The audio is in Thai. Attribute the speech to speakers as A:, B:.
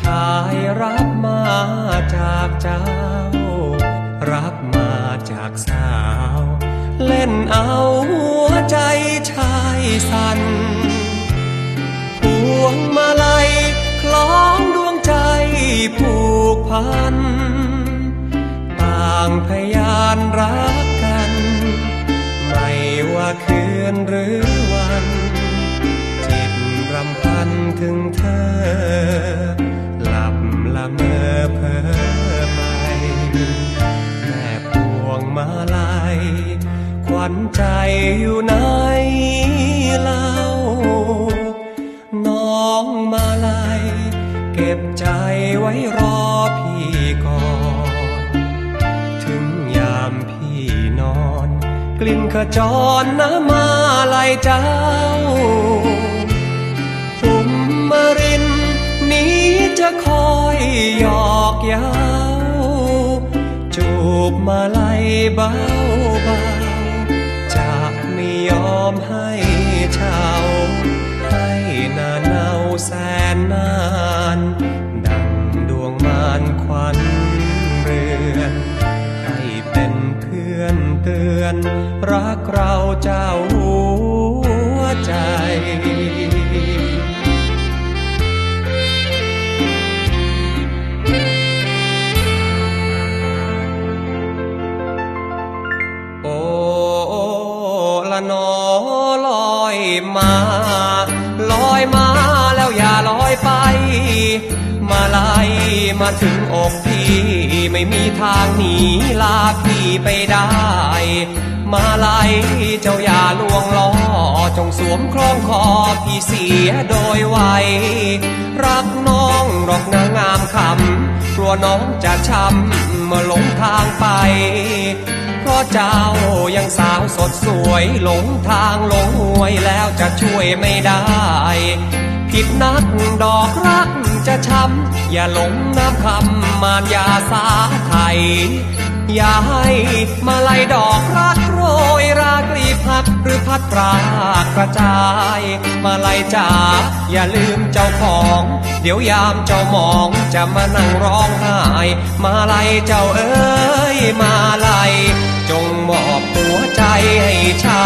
A: ชายรับมาจากเจ้า รับมาจากสาว เล่นเอาหัวใจชายสั่นพวงมาลัยคล้องดวงใจผูกพัน ต่างพยานรักกัน ไม่ว่าคืนหรือวัน จิตรำพันถึงเธอ วัญใจอยู่ไหนเล่า น้องมาลัยเก็บใจไว้รอพี่ก่อน ถึงยามพี่นอน กลิ่นขจรน้ำมาลายเจ้าภูมิรินนี้จะคอยหยอกเย้าจูบมาไลยเบาเบา ให้เช่าให้นานเนาแสนนาน ดังดวงมานควันเรือนให้เป็นเพื่อนเตือน รักเราเจ้าหัวใจโอ้ละนอลอย มา ลอยมาแล้วอย่าลอยไป มาไล่มาถึงอกพี่ไม่มีทางหนีลาพี่ไปได้ มาไล่เจ้าอย่าลวงล้อจงสวมคล้องคอพี่เสียโดยไวรักน้องหรอกนางงามคำกลัวน้องจะช้ำเมื่อหลงทางไป ราะเจ้ายังสาวสดสวยหลงทางหลงหวยแล้วจะช่วยไม่ได้ ผิดนักดอกรักจะช้ำอย่าหลงน้ำคำมารยาสาไทยอย่าให้มาไล่ดอกรักโรยรากลีพัดหรือพัดปรากกระจาย มาไล่จ๋าอย่าลืมเจ้าของ เดี๋ยวยามเจ้ามองจะมานั่งร้องไห้ มาไล่เจ้าเอ้ย ยมาลัยจงมอบหัวใจให้ชา